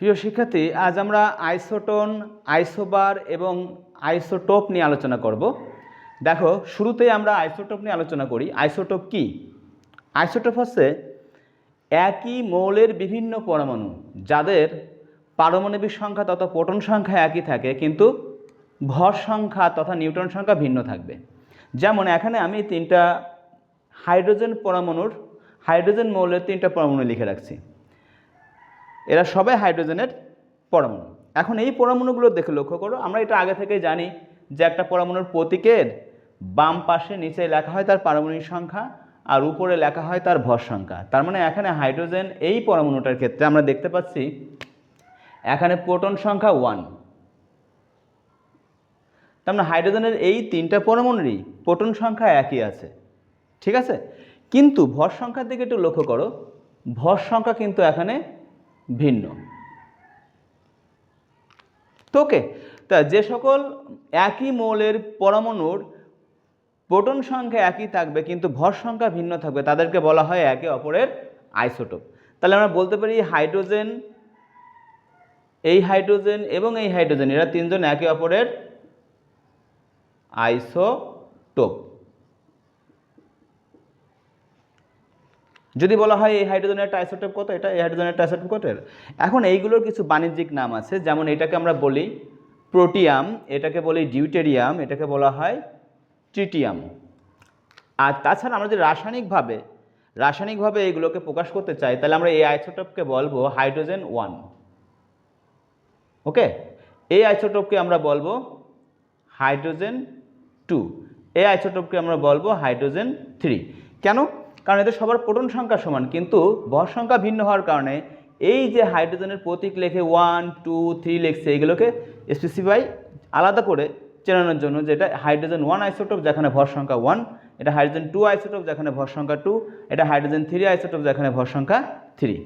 প্রিয় শিক্ষার্থী, আজ আমরা আইসোটোন, আইসোবার এবং আইসোটোপ নিয়ে আলোচনা করব। দেখো, শুরুতেই আমরা আইসোটোপ নিয়ে আলোচনা করি। আইসোটোপ কি? আইসোটোপ হচ্ছে একই মৌলের বিভিন্ন পরমাণু, যাদের পারমাণবিক সংখ্যা তথা প্রোটন সংখ্যা একই থাকে, কিন্তু ভর সংখ্যা তথা নিউটন সংখ্যা ভিন্ন থাকবে। যেমন, এখানে আমি তিনটা হাইড্রোজেন পরমাণুর, হাইড্রোজেন মৌলের তিনটা পরমাণু লিখে রাখছি। এরা সবাই হাইড্রোজেনের পরমাণু। এখন এই পরমাণুগুলো দেখে লক্ষ্য করো, আমরা এটা আগে থেকে জানি যে একটা পরমাণুর প্রতীকের বাম পাশে নিচে লেখা হয় তার পারমাণবিক সংখ্যা আর উপরে লেখা হয় তার ভর সংখ্যা। তার মানে এখানে হাইড্রোজেন এই পরমাণুটার ক্ষেত্রে আমরা দেখতে পাচ্ছি এখানে প্রোটন সংখ্যা ওয়ান তার মানে হাইড্রোজেনের এই তিনটা পরমাণুরই প্রোটন সংখ্যা একই আছে। ঠিক আছে? কিন্তু ভর সংখ্যার দিকে একটু লক্ষ্য করো, ভর সংখ্যা কিন্তু এখানে ভিন্ন। তোকে, তা যে সকল একই মৌলের পরমাণুর প্রোটন সংখ্যা একই থাকবে, কিন্তু ভর সংখ্যা ভিন্ন থাকবে, তাদেরকে বলা হয় একে অপরের আইসোটোপ। তাহলে আমরা বলতে পারি হাইড্রোজেন, এই হাইড্রোজেন এবং এই হাইড্রোজেন, এরা তিনজন একে অপরের আইসোটোপ। যদি বলা হয় এই হাইড্রোজেনের একটা আইসোটোপ কত? এটা এই হাইড্রোজেনের একটা আইসোটোপ কত এখন এইগুলোর কিছু বাণিজ্যিক নাম আছে, যেমন এটাকে আমরা বলি প্রোটিয়াম এটাকে বলি ডিউটেরিয়াম এটাকে বলা হয় ট্রিটিয়াম আর তাছাড়া আমরা যদি রাসায়নিকভাবে রাসায়নিকভাবে এইগুলোকে প্রকাশ করতে চাই, তাহলে আমরা এই আইসোটোপকে বলব হাইড্রোজেন ওয়ান ওকে এই আইসোটোপকে আমরা বলব হাইড্রোজেন টু এই আইসোটোপকে আমরা বলব হাইড্রোজেন থ্রি কেন? কারণ এদের সবার প্রোটন সংখ্যা সমান, কিন্তু ভর সংখ্যা ভিন্ন হওয়ার কারণে এই যে হাইড্রোজেনের প্রতীক লেখে ওয়ান টু থ্রি লিখছে, এগুলোকে স্পেসিফাই আলাদা করে চেনানোর জন্য যেটা হাইড্রোজেন ওয়ান আইসোটোপ যেখানে ভর সংখ্যা ওয়ান এটা হাইড্রোজেন টু আইসোটোপ যেখানে ভর সংখ্যা টু এটা হাইড্রোজেন থ্রি আইসোটোপ যেখানে ভর সংখ্যা থ্রি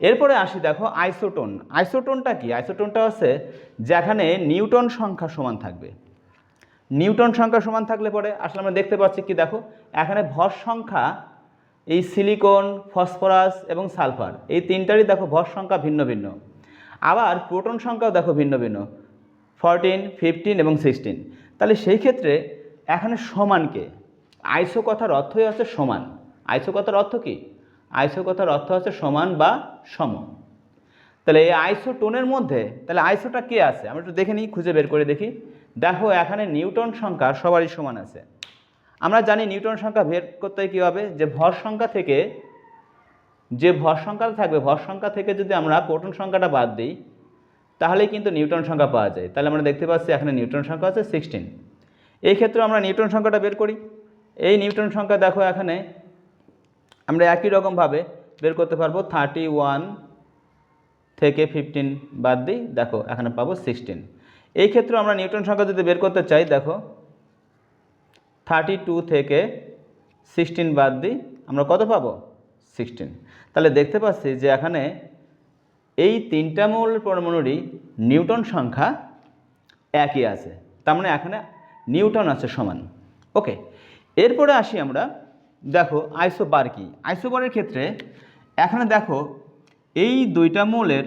এরপরে আসি দেখো আইসোটোন আইসোটোনটা কি? আইসোটোনটা হচ্ছে যেখানে নিউটন সংখ্যা সমান থাকবে। নিউটন সংখ্যা সমান থাকলে পরে আসলে আমরা দেখতে পাচ্ছি কি দেখো, এখানে ভর সংখ্যা এই সিলিকন, ফসফরাস এবং সালফার, এই তিনটারই দেখো ভর সংখ্যা ভিন্ন ভিন্ন। আবার প্রোটন সংখ্যাও দেখো ভিন্ন ভিন্ন ফরটিন ফিফটিন এবং সিক্সটিন তাহলে সেই ক্ষেত্রে এখানে সমানকে আইসো কথার অর্থই হচ্ছে সমান। আইসো কথার অর্থ কী? আইসো কথার অর্থ হচ্ছে সমান বা সম। তাহলে এই আইসো টোনের মধ্যে, তাহলে আইসোটা কে আছে? আমরা একটু দেখে নিই, খুঁজে বের করে দেখি। দেখো এখানে নিউটন সংখ্যা সবারই সমান আছে। আমরা জানি নিউটন সংখ্যা বের করতে কী হবে যে ভর সংখ্যা থেকে, যে ভর সংখ্যা থাকবে, ভর সংখ্যা থেকে যদি আমরা প্রোটন সংখ্যাটা বাদ দিই, তাহলেই কিন্তু নিউটন সংখ্যা পাওয়া যায়। তাহলে আমরা দেখতে পাচ্ছি এখানে নিউটন সংখ্যা আছে সিক্সটিন এই ক্ষেত্রে আমরা নিউটন সংখ্যাটা বের করি। এই নিউটন সংখ্যা দেখো এখানে, আমরা একই রকমভাবে বের করতে পারব থার্টি ওয়ান থেকে ফিফটিন বাদ দিই। দেখো, এখানে পাবো সিক্সটিন এই ক্ষেত্রে আমরা নিউটন সংখ্যা যদি বের করতে চাই, দেখো থার্টি টু থেকে সিক্সটিন বাদ দিই, আমরা কত পাবো? সিক্সটিন। তাহলে দেখতে পাচ্ছি যে এখানে এই তিনটা মৌল পরমাণুরই নিউটন সংখ্যা একই আছে। তার মানে এখানে নিউটন আছে সমান। ওকে, এরপরে আসি আমরা, দেখো আইসোবার কি? আইসোবারের ক্ষেত্রে এখানে দেখো এই দুইটা মৌলের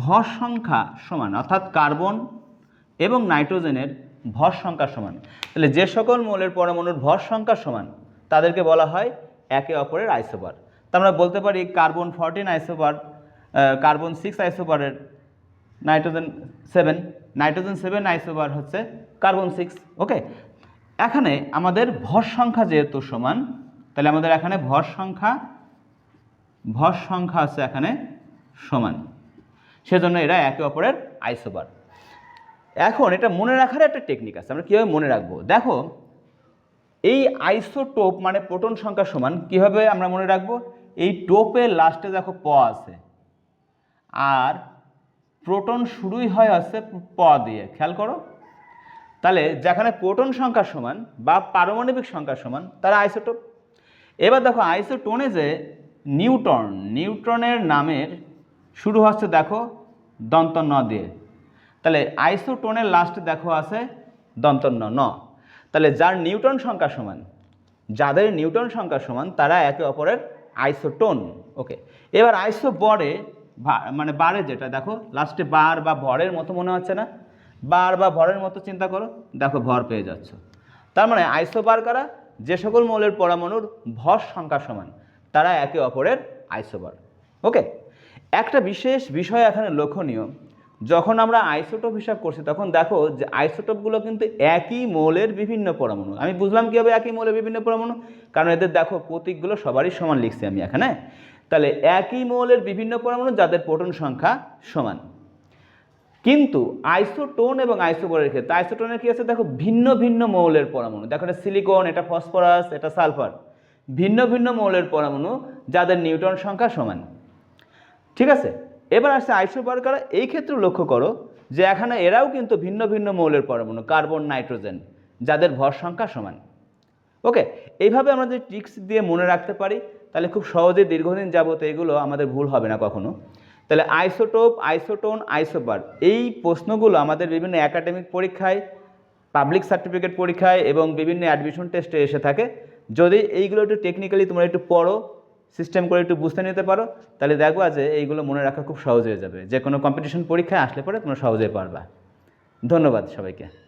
ভর সংখ্যা সমান, অর্থাৎ কার্বন এবং নাইট্রোজেনের ভর সংখ্যা সমান। তাহলে যে সকল মৌলের পরমাণুর ভর সংখ্যা সমান, তাদেরকে বলা হয় একে অপরের আইসোবার। তা আমরা বলতে পারি carbon fourteen isobar carbon six আইসোবারের nitrogen seven nitrogen seven isobar হচ্ছে কার্বন সিক্স ওকে এখানে আমাদের ভর সংখ্যা যেহেতু সমান, তাহলে আমাদের এখানে ভর সংখ্যা ভর সংখ্যা আছে এখানে সমান। সেজন্য এরা একে অপরের আইসোবার। এখন এটা মনে রাখার একটা টেকনিক আছে, আমরা কীভাবে মনে রাখব? দেখো, এই আইসোটোপ মানে প্রোটন সংখ্যা সমান, কীভাবে আমরা মনে রাখব? এই টোপের লাস্টে দেখো প আছে, আর প্রোটন শুরুই হয় হচ্ছে প দিয়ে, খেয়াল করো। তাহলে যেখানে প্রোটন সংখ্যা সমান বা পারমাণবিক সংখ্যা সমান, তারা আইসোটোপ এবার দেখো আইসোটোনে যে নিউটন নিউটনের নামের শুরু হচ্ছে দেখো দন্ত ন দিয়ে। তাহলে আইসোটোনের লাস্টে দেখো আছে দন্তন্য ন। তাহলে যার নিউটন সংখ্যা সমান, যাদের নিউটন সংখ্যা সমান, তারা একে অপরের আইসোটোন। ওকে এবার আইসোবরে ভা- মানে বারে যেটা, দেখো লাস্টে বার বা ভরের মতো মনে হচ্ছে না? বার বা ভরের মতো চিন্তা করো, দেখো ভর পেয়ে যাচ্ছ। তার মানে আইসোবার কারা? যে সকল মৌলের পরমাণুর ভর সংখ্যা সমান, তারা একে অপরের আইসোবার ওকে একটা বিশেষ বিষয় এখানে লক্ষণীয় যখন আমরা আইসোটোপ হিসাব করছি, তখন দেখো যে আইসোটোপগুলো কিন্তু একই মৌলের বিভিন্ন পরমাণু। আমি বুঝলাম কীভাবে একই মৌলের বিভিন্ন পরমাণু? কারণ এদের দেখো প্রতীকগুলো সবারই সমান লিখছি আমি এখানে। তাহলে একই মৌলের বিভিন্ন পরমাণু যাদের প্রোটন সংখ্যা সমান। কিন্তু আইসোটোন এবং আইসোবরের ক্ষেত্রে আইসোটোনের কী আছে? দেখো ভিন্ন ভিন্ন মৌলের পরমাণু। দেখো এটা সিলিকন এটা ফসফরাস এটা সালফার ভিন্ন ভিন্ন মৌলের পরমাণু যাদের নিউটন সংখ্যা সমান। ঠিক আছে? এবার আসছে আইসোবার কারা এই ক্ষেত্রে লক্ষ্য করো যে এখানে এরাও কিন্তু ভিন্ন ভিন্ন মৌলের পরমাণু, কার্বন, নাইট্রোজেন, যাদের ভর সংখ্যা সমান। ওকে, এইভাবে আমরা যদি ট্রিক্স দিয়ে মনে রাখতে পারি, তাহলে খুব সহজে দীর্ঘদিন যাবত এগুলো আমাদের ভুল হবে না কখনো। তাহলে আইসোটোপ, আইসোটোন আইসোপার এই প্রশ্নগুলো আমাদের বিভিন্ন একাডেমিক পরীক্ষায়, পাবলিক সার্টিফিকেট পরীক্ষায় এবং বিভিন্ন অ্যাডমিশন টেস্টে এসে থাকে। যদি এইগুলো একটু টেকনিক্যালি তোমরা একটু পড়ো সিস্টেম করে একটু বুঝতে নিতে পারো, তাহলে দেখব যে এইগুলো মনে রাখা খুব সহজ হয়ে যাবে। যে কোনো কম্পিটিশন পরীক্ষায় আসলে পরে তোমরা সহজেই পারবা। ধন্যবাদ সবাইকে।